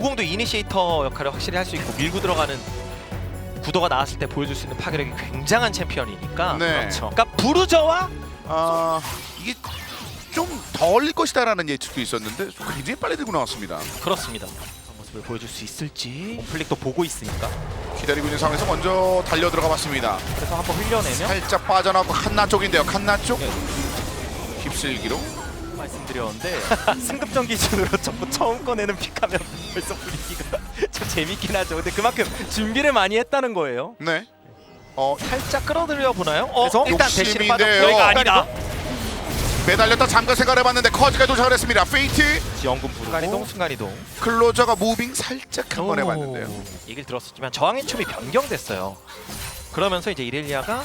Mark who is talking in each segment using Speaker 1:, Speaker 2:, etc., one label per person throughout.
Speaker 1: 50도 이니시에이터 역할을 확실히 할 수 있고 밀고 들어가는 구도가 나왔을 때 보여줄 수 있는 파괴력이 굉장한 챔피언이니까
Speaker 2: 네.
Speaker 1: 그렇죠. 그러니까 부르저와
Speaker 2: 아 이게 좀더 올릴 것이다라는 예측도 있었는데 굉장히 빨리 들고 나왔습니다.
Speaker 1: 그렇습니다. 그런 모습을 보여줄 수 있을지
Speaker 3: 콤플릭도 보고 있으니까
Speaker 2: 기다리고 있는 상황에서 먼저 달려 들어가 봤습니다.
Speaker 3: 그래서 한번 흘려내면
Speaker 2: 살짝 빠져나오고 칸나 쪽인데요. 칸나 쪽
Speaker 1: 네.
Speaker 2: 휩쓸기로
Speaker 3: 말씀드렸는데 승급전 기준으로 전부 처음 꺼내는 픽하면 벌써 분위기가 좀 재밌긴 하죠. 근데 그만큼 준비를 많이 했다는 거예요.
Speaker 2: 네. 어
Speaker 1: 살짝 끌어들여 보나요? 어,
Speaker 3: 그래서
Speaker 1: 일단 빠졌고
Speaker 2: 욕심인데요.
Speaker 1: 여기가 아니다.
Speaker 2: 매달렸다 잠깐 생각해봤는데 커즈가 도착을 했습니다. 페이트
Speaker 3: 지원군 부르고
Speaker 1: 순간이동 순간이동
Speaker 2: 클로저가 무빙 살짝 한 번 해봤는데요.
Speaker 1: 얘기를 들었었지만 저항의 춤이 변경됐어요. 그러면서 이제 이렐리아가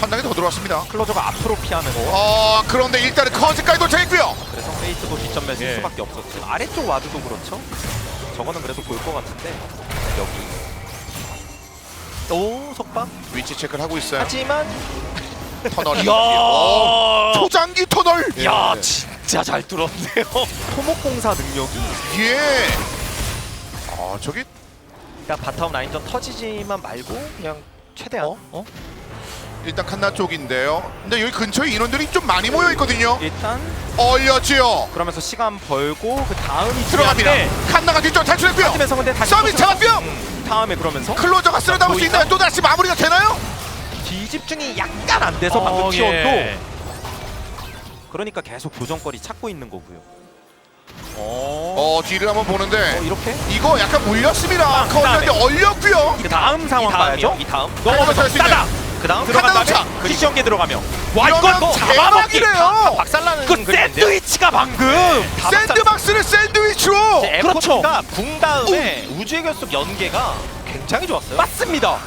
Speaker 2: 한 단계 더 들어왔습니다.
Speaker 3: 클로저가 앞으로 피하는 거.
Speaker 2: 어 그런데 일단은 커즈까지 도착했고요.
Speaker 3: 그래서 페이스도 뒷전면 쓸
Speaker 1: 예.
Speaker 3: 수밖에 없었죠. 아래쪽 와드도 그렇죠. 저거는 그래도 볼 것 같은데 여기
Speaker 1: 오 속박
Speaker 2: 위치 체크를 하고 있어요.
Speaker 1: 하지만
Speaker 2: 터널.
Speaker 1: 이야
Speaker 2: 어, 초장기 터널.
Speaker 1: 야
Speaker 2: 예.
Speaker 1: 진짜 잘 뚫었네요.
Speaker 3: 토목공사 능력이
Speaker 2: 예. 아 저기
Speaker 1: 그러니까 바텀 라인전 터지지만 말고 그냥 최대한
Speaker 2: 어?
Speaker 1: 어?
Speaker 2: 일단 칸나 쪽인데요. 근데 여기 근처에 인원들이 좀 많이 모여 있거든요.
Speaker 3: 일단
Speaker 2: 얼렸지요.
Speaker 3: 그러면서 시간 벌고 그 다음이
Speaker 2: 들어갑니다.
Speaker 3: 중요한데
Speaker 2: 칸나가 뒤쪽 탈출했고요.
Speaker 3: 하면서 근데 다시
Speaker 2: 서비스
Speaker 3: 또-
Speaker 2: 잡았고요.
Speaker 3: 음, 다음에 그러면서
Speaker 2: 클로저가 쓸어 담을 수? 있나요? 또 다시 마무리가 되나요?
Speaker 3: 뒤집중이 약간 안 돼서 방금
Speaker 1: 어,
Speaker 3: 키워도
Speaker 1: 예.
Speaker 3: 그러니까 계속 도전거리 찾고 있는 거고요.
Speaker 2: 어 뒤를 한번 보는데
Speaker 3: 어, 이렇게
Speaker 2: 이거 약간 물렸습니다.
Speaker 3: 아, 그다음에.
Speaker 2: 얼렸고요.
Speaker 3: 그 다음 상황. 봐야죠.
Speaker 1: 이 다음
Speaker 3: 넘어가서
Speaker 2: 할수 있는.
Speaker 3: 따다
Speaker 1: 그 다음
Speaker 3: 들어간
Speaker 2: 칸나
Speaker 3: 다음에
Speaker 2: 도착.
Speaker 3: 크리스천게 들어가며 와
Speaker 2: 이러면
Speaker 3: 이건 뭐 잡아먹기
Speaker 2: 대박이래요.
Speaker 1: 박살나는
Speaker 3: 그
Speaker 1: 그림인데요.
Speaker 3: 샌드위치가 방금
Speaker 1: 다
Speaker 2: 샌드박스를 샌드위치로.
Speaker 1: 이제
Speaker 3: 그렇죠.
Speaker 1: 에포트가 궁 다음에 우주의 결속 연계가 굉장히 좋았어요.
Speaker 3: 맞습니다.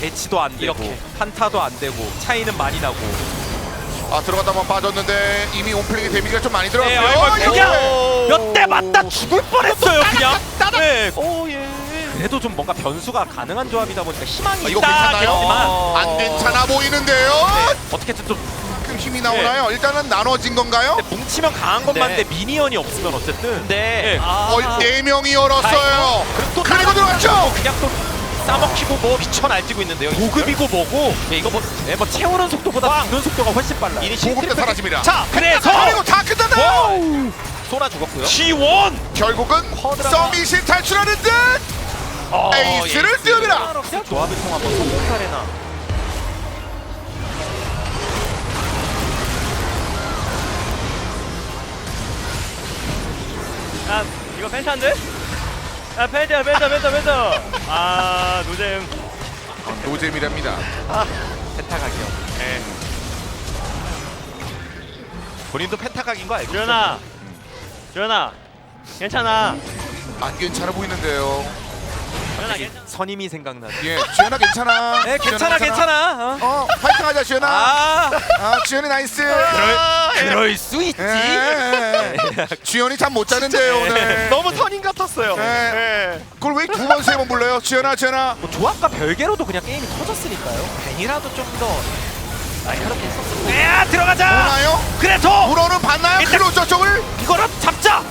Speaker 3: 배치도 안 되고
Speaker 1: 이렇게.
Speaker 3: 한타도 안 되고 차이는 많이 나고
Speaker 2: 아 들어갔다 한번 빠졌는데 이미 온플릭의 데미지가 좀 많이
Speaker 3: 네,
Speaker 2: 들어갔고요.
Speaker 3: 아이고, 그냥
Speaker 1: 오.
Speaker 3: 몇 대 맞다 죽을 뻔했어요 그냥 네.
Speaker 1: 오 예.
Speaker 3: 그래도 좀 뭔가 변수가 가능한 조합이다 보니까 희망이
Speaker 2: 아, 이거
Speaker 3: 있다
Speaker 2: 괜찮아요?
Speaker 1: 어.
Speaker 2: 안 괜찮아 보이는데요.
Speaker 3: 어떻게든
Speaker 2: 좀큰 힘이 나오나요? 일단은 나눠진 건가요?
Speaker 3: 근데 뭉치면 강한 것만
Speaker 1: 네.
Speaker 3: 데 미니언이 없으면 어쨌든
Speaker 1: 네.
Speaker 3: 네.
Speaker 1: 아.
Speaker 2: 어, 네 명이 열었어요.
Speaker 1: 그리고 또
Speaker 2: 그리고 들어갔죠.
Speaker 3: 그냥 또
Speaker 1: 싸먹히고 뭐 미쳐 날뛰고 있는데요.
Speaker 3: 보급이고 뭐고
Speaker 1: 예, 이거 뭐
Speaker 3: 네, 뭐 채우는 속도보다 주는 속도가 훨씬 빨라요
Speaker 2: 보급도 사라집니다.
Speaker 1: 자,
Speaker 3: 그래서
Speaker 2: 그리고 다 끝났다.
Speaker 3: 와우
Speaker 1: 소나 죽었고요.
Speaker 3: G1
Speaker 2: 결국은 서밋이 탈출하는 듯
Speaker 1: 어,
Speaker 2: 에이스를
Speaker 1: 에이스.
Speaker 2: 띄웁니다.
Speaker 3: 조합을 통한 번 성공 사례나
Speaker 4: 아 이거 펜타인데? 아 펜타야 펜타 펜타 펜타 아 노잼
Speaker 2: 노잼이랍니다.
Speaker 3: 펜타 각이요
Speaker 1: 네. 본인도 펜타 각인 거 알고
Speaker 4: 주연아 주연아 괜찮아
Speaker 2: 안 괜찮아 보이는데요.
Speaker 4: 주연아 괜찮아
Speaker 3: 선임이 생각나네
Speaker 2: 예, 지현아 괜찮아.
Speaker 3: 네 괜찮아 괜찮아 어.
Speaker 2: 어, 파이팅하자 지현아.
Speaker 3: 아
Speaker 2: 아, 지현이 나이스.
Speaker 3: 그럴 수 있지
Speaker 2: 예, 예, 예. 지현이 잠 못 자는데요 오늘.
Speaker 1: 너무 선임 같았어요.
Speaker 2: 예. 그걸 왜 두 번 세 번 불러요? 지현아, 지현아.
Speaker 3: 뭐 조합과 별개로도 그냥 게임이 터졌으니까요
Speaker 1: 괜히라도 좀 더 날카롭게 썼으면
Speaker 3: 야 들어가자
Speaker 2: 보나요?
Speaker 3: 그래서
Speaker 2: 물어는 봤나요?
Speaker 3: 일단-
Speaker 2: 클로 저 쪽을
Speaker 3: 이거를 잡자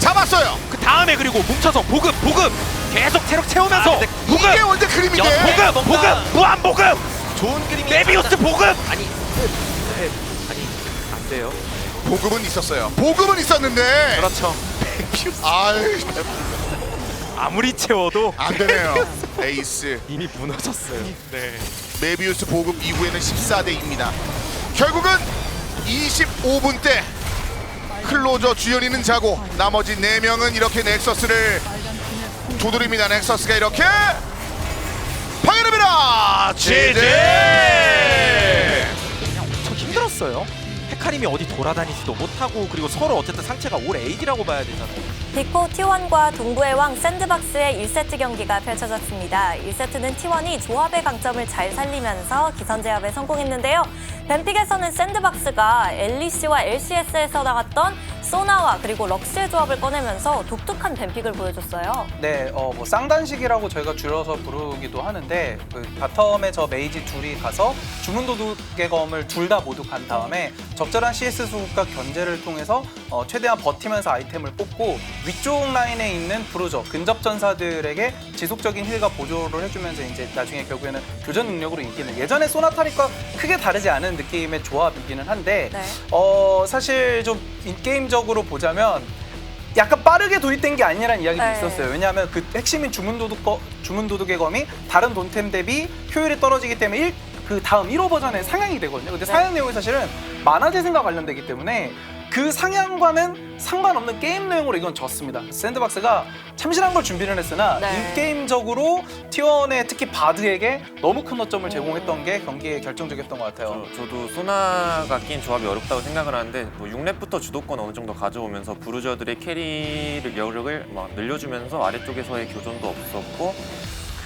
Speaker 2: 잡았어요.
Speaker 3: 그 다음에 그리고 뭉쳐서 보급 보급 계속 체력 채우면서
Speaker 1: 아, 근데
Speaker 3: 보급
Speaker 2: 이게 원래 그림인데.
Speaker 1: 야,
Speaker 3: 보급
Speaker 1: 뭔가-
Speaker 3: 보급 무한 보급
Speaker 1: 좋은 그림이
Speaker 3: 메비우스 보급
Speaker 1: 아니 네, 아니
Speaker 3: 안 돼요
Speaker 2: 보급은 있었어요. 보급은 있었는데.
Speaker 3: 그렇죠
Speaker 2: 아유,
Speaker 3: 아무리 채워도
Speaker 2: 안 되네요. 에이스.
Speaker 3: 이미 무너졌어요 네
Speaker 2: 메비우스 보급 이후에는 14대 2입니다. 결국은 25분 때 클로저 주연이는 자고 나머지 4명은 이렇게 넥서스를 두드립니다. 넥서스가 이렇게 파괴됩니다. 제제.
Speaker 3: 저 힘들었어요 헤카림이 어디 돌아다니지도 못하고 그리고 서로 어쨌든 상체가 올 에이지라고 봐야 되잖아요
Speaker 5: 비코 T1과 동부의 왕 샌드박스의 1세트 경기가 펼쳐졌습니다. 1세트는 T1이 조합의 강점을 잘 살리면서 기선 제압에 성공했는데요. 뱀픽에서는 샌드박스가 LEC와 LCS에서 나갔던 소나와 그리고 럭스의 조합을 꺼내면서 독특한 뱀픽을 보여줬어요.
Speaker 6: 네, 어, 뭐 쌍단식이라고 저희가 줄여서 부르기도 하는데 그 바텀에 저 메이지 둘이 가서 주문도둑의 검을 둘 다 모두 간 다음에 적절한 CS 수급과 견제를 통해서 어, 최대한 버티면서 아이템을 뽑고 위쪽 라인에 있는 브루저 근접 전사들에게 지속적인 힐과 보조를 해주면서 이제 나중에 결국에는 교전 능력으로 이기는 예전에 소나타닉과 크게 다르지 않은 느낌의 조합이기는 한데
Speaker 5: 네.
Speaker 6: 어 사실 좀인 게임적으로 보자면 약간 빠르게 도입된 게 아니라는 이야기도
Speaker 5: 네.
Speaker 6: 있었어요. 왜냐하면 그 핵심인 주문 도둑 거, 주문 도둑의 검이 다른 돈템 대비 효율이 떨어지기 때문에 일, 그 다음 1호 버전에 상향이 되거든요. 근데
Speaker 5: 네.
Speaker 6: 상향 내용이 사실은 만화 재생과 관련되기 때문에 그 상향과는 상관없는 게임 내용으로 이건 졌습니다. 샌드박스가 참신한 걸 준비를 했으나
Speaker 5: 네.
Speaker 6: 인게임적으로 T1의 특히 바드에게 너무 큰 허점을 제공했던 게 경기에 결정적이었던 것 같아요.
Speaker 1: 저, 도 소나가 낀 조합이 어렵다고 생각을 하는데 뭐 6렙부터 주도권 어느 정도 가져오면서 부르저들의 캐리를 여력을 막 늘려주면서 아래쪽에서의 교전도 없었고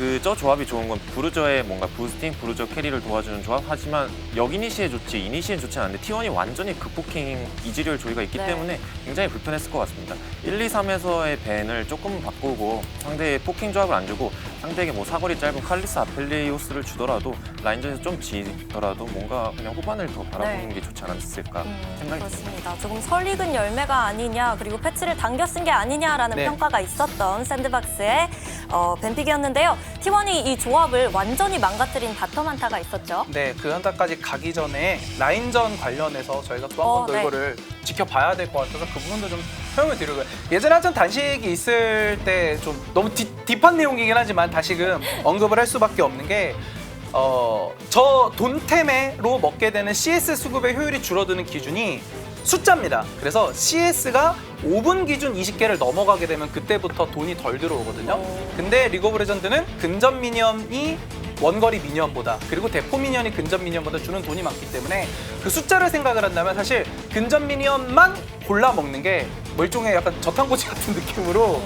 Speaker 1: 그저 조합이 좋은 건 부르저의 뭔가 부스팅, 부르저 캐리를 도와주는 조합 하지만 역이니시에 좋지 이니시엔 좋지 않은데 T1이 완전히 극폭행 이지리얼 조이가 있기
Speaker 5: 네.
Speaker 1: 때문에 굉장히 불편했을 것 같습니다. 1, 2, 3에서의 밴을 조금 바꾸고 상대의 포킹 조합을 안 주고 상대에게 뭐 사거리 짧은 칼리스 아펠리오스를 주더라도 라인전에서 좀 지더라도 뭔가 그냥 후반을 더 바라보는
Speaker 5: 네.
Speaker 1: 게 좋지 않았을까
Speaker 5: 음,
Speaker 1: 생각이 듭니다.
Speaker 5: 그렇습니다. 조금 설익은 열매가 아니냐 그리고 패치를 당겨 쓴 게 아니냐라는
Speaker 6: 네.
Speaker 5: 평가가 있었던 샌드박스의 어, 뱀픽이었는데요. T1이 이 조합을 완전히 망가뜨린 바텀 한타가 있었죠.
Speaker 6: 네, 그 한타까지 가기 전에 라인전 관련해서 저희가 또 한번
Speaker 5: 어,
Speaker 6: 더
Speaker 5: 네.
Speaker 6: 이거를 지켜봐야 될 것 같아서 그 부분도 좀 설명을 드리고요. 예전에 한참 단식이 있을 때 좀 너무 딥, 딥한 내용이긴 하지만 다시금 언급을 할 수밖에 없는 게 어, 저 돈템으로 먹게 되는 CS 수급의 효율이 줄어드는 기준이 숫자입니다. 그래서 CS가 5분 기준 20개를 넘어가게 되면 그때부터 돈이 덜 들어오거든요. 근데 리그 오브 레전드는 근접 미니언이 원거리 미니언보다 그리고 대포 미니언이 근접 미니언보다 주는 돈이 많기 때문에 그 숫자를 생각을 한다면 사실 근접 미니언만 골라 먹는 게 멀종의 약간 저탄고지 같은 느낌으로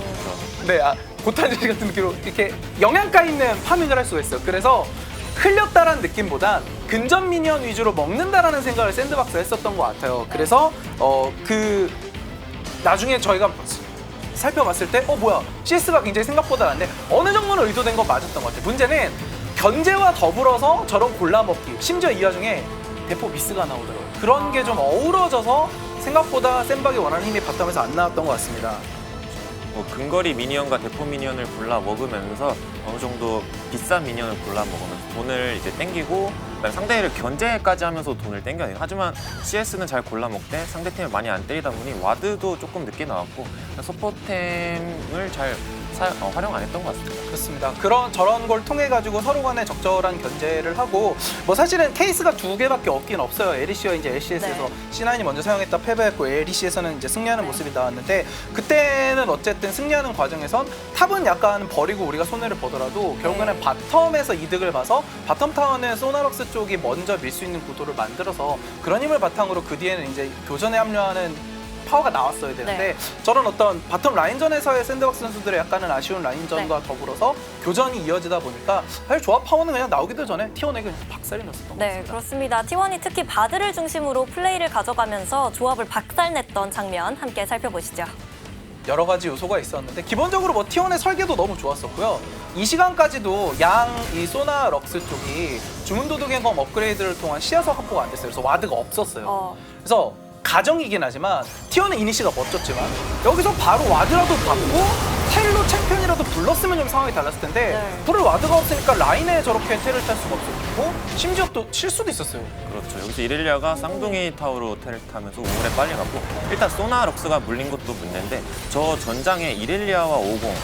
Speaker 6: 네, 아, 고탄고지 같은 느낌으로 이렇게 영양가 있는 파밍을 할 수가 있어요. 그래서 흘렸다라는 느낌보단 근접 미니언 위주로 먹는다라는 생각을 샌드박스가 했었던 것 같아요. 그래서 어 그 나중에 저희가 살펴봤을 때 어 뭐야 CS가 굉장히 생각보다 안돼 어느 정도는 의도된 건 맞았던 것 같아요. 문제는 견제와 더불어서 저런 골라먹기 심지어 이 와중에 대포 미스가 나오더라고요. 그런 게 좀 어우러져서 생각보다 센박이 원하는 힘이 바텀에서 안 나왔던 것 같습니다.
Speaker 1: 뭐 근거리 미니언과 대포 미니언을 골라 먹으면서 어느 정도 비싼 미니언을 골라 먹으면서 돈을 이제 땡기고 상대를 견제까지 하면서 돈을 땡겨내요. 하지만 CS는 잘 골라 먹되 상대팀을 많이 안 때리다 보니 와드도 조금 늦게 나왔고 서포템을 잘 사- 어, 활용 안 했던 것 같습니다.
Speaker 6: 그렇습니다. 그런 저런 걸 통해 가지고 서로 간에 적절한 견제를 하고 뭐 사실은 케이스가 두 개밖에 없긴 없어요. LEC와 이제 LCS에서
Speaker 5: 네.
Speaker 6: C9이 먼저 사용했다 패배했고 LEC에서는 이제 승리하는 모습이 나왔는데 그때는 어쨌든 승리하는 과정에선 탑은 약간 버리고 우리가 손해를 보더라도 결국에는
Speaker 5: 네.
Speaker 6: 바텀에서 이득을 봐서 바텀 타워는 소나럭스 쪽이 먼저 밀 수 있는 구도를 만들어서 그런 힘을 바탕으로 그 뒤에는 이제 교전에 합류하는 파워가 나왔어야 되는데
Speaker 5: 네.
Speaker 6: 저런 어떤 바텀 라인전에서의 샌드박스 선수들의 약간은 아쉬운 라인전과 더불어서 교전이 이어지다 보니까 사실 조합 파워는 그냥 나오기도 전에 T1에게 그냥 박살이 났었던 것
Speaker 5: 네. 그렇습니다. T1이 특히 바드를 중심으로 플레이를 가져가면서 조합을 박살냈던 장면 함께 살펴보시죠.
Speaker 6: 여러 가지 요소가 있었는데 기본적으로 뭐 T1의 설계도 너무 좋았었고요. 이 시간까지도 양 이 소나 럭스 쪽이 주문 도둑의 검 업그레이드를 통한 시야석 확보가 안 됐어요. 그래서 와드가 없었어요.
Speaker 5: 어,
Speaker 6: 그래서 가정이긴 하지만 티어는 이니시가 멋졌지만 여기서 바로 와드라도 받고 텔로 챔피언이라도 불렀으면 좀 상황이 달랐을 텐데
Speaker 5: 네.
Speaker 6: 불을 와드가 없으니까 라인에 저렇게 텔을 탈 수가 없었고 심지어 또 실수도 있었어요.
Speaker 1: 그렇죠. 여기서 이렐리아가 쌍둥이 타워로 테를 타면서 우물에 빨리 갔고 일단 소나 럭스가 물린 것도 문제인데 저 전장에 이렐리아와 오공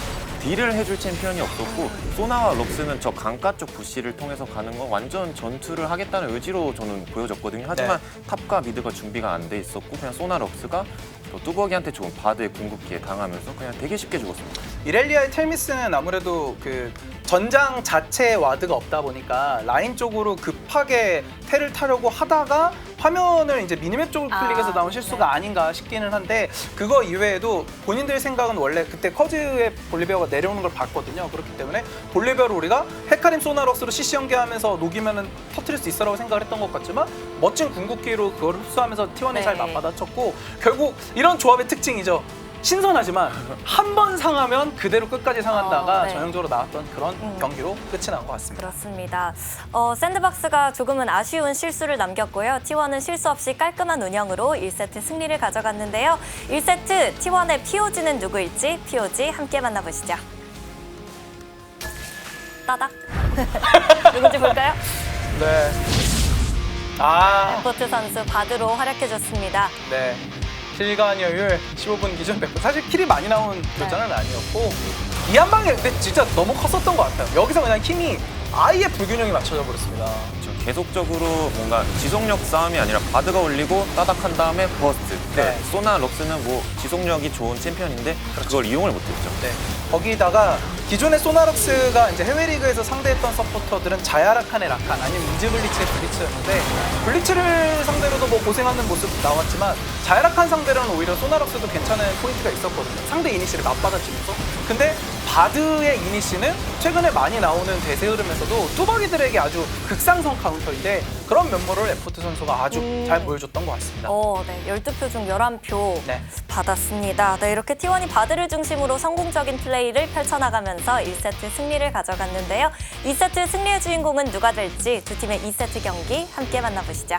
Speaker 1: 딜을 해줄 챔피언이 없었고 소나와 럭스는 저 강가 쪽 부시를 통해서 가는 건 완전 전투를 하겠다는 의지로 저는 보여졌거든요. 하지만 탑과 미드가 준비가 안 돼 있었고 그냥 소나 럭스가 또 뚜벅이한테 좋은 바드의 궁극기에 당하면서 그냥 되게 쉽게 죽었습니다.
Speaker 6: 이렐리아의 텔미스는 아무래도 그 전장 자체에 와드가 없다 보니까 라인 쪽으로 급하게 텔을 타려고 하다가 화면을 이제 미니맵 쪽을
Speaker 5: 아,
Speaker 6: 클릭해서 나온 실수가
Speaker 5: 네.
Speaker 6: 아닌가 싶기는 한데 그거 이외에도 본인들 생각은 원래 그때 커즈의 볼리베어가 내려오는 걸 봤거든요. 그렇기 때문에 볼리베어를 우리가 헤카림 소나럭스로 CC 연계하면서 녹이면은 터트릴 수 있어라고 생각을 했던 것 같지만 멋진 궁극기로 그걸 흡수하면서 T1에
Speaker 5: 네.
Speaker 6: 잘 맞받아쳤고 결국 이런 조합의 특징이죠. 신선하지만 한 번 상하면 그대로 끝까지 상한다가
Speaker 5: 어, 네.
Speaker 6: 전형적으로 나왔던 그런
Speaker 5: 음.
Speaker 6: 경기로 끝이 난 것 같습니다.
Speaker 5: 그렇습니다. 어, 샌드박스가 조금은 아쉬운 실수를 남겼고요. T1은 실수 없이 깔끔한 운영으로 1세트 승리를 가져갔는데요. 1세트 T1의 POG는 누구일지 POG 함께 만나보시죠. 따닥. 누군지 볼까요?
Speaker 6: 네. 아,
Speaker 5: 포트 선수 바드로 활약해줬습니다.
Speaker 6: 네. 킬간여율 15분 기준 100%. 사실 킬이 많이 나온 교전은 아니었고 이 한 방에 근데 진짜 너무 컸었던 것 같아요. 여기서 그냥 힘이 아예 불균형이 맞춰져 버렸습니다.
Speaker 1: 그렇죠. 계속적으로 뭔가 지속력 싸움이 아니라 바드가 올리고 따닥한 다음에 버스트.
Speaker 6: 네.
Speaker 1: 네. 소나 럭스는 뭐 지속력이 좋은 챔피언인데 그걸 이용을 못했죠.
Speaker 6: 네. 거기다가 기존의 소나럭스가 이제 해외 리그에서 상대했던 서포터들은 자야라칸의 라칸 아니면 이즈블리츠의 블리츠였는데 블리츠를 상대로도 뭐 고생하는 모습 나왔지만 자야라칸 상대로는 오히려 소나럭스도 괜찮은 포인트가 있었거든요. 상대 이니시를 맞받아치면서. 근데 바드의 이니시는 최근에 많이 나오는 대세 흐름에서도 뚜벅이들에게 아주 극상성 카운터인데 그런 면모를 에포트 선수가 아주
Speaker 5: 음.
Speaker 6: 잘 보여줬던 것 같습니다.
Speaker 5: 어, 네. 12표 중 11표
Speaker 6: 네.
Speaker 5: 받았습니다. 네, 이렇게 T1이 바드를 중심으로 성공적인 플레이를 펼쳐나가면서 1세트 승리를 가져갔는데요. 2세트 승리의 주인공은 누가 될지 두 팀의 2세트 경기 함께 만나보시죠.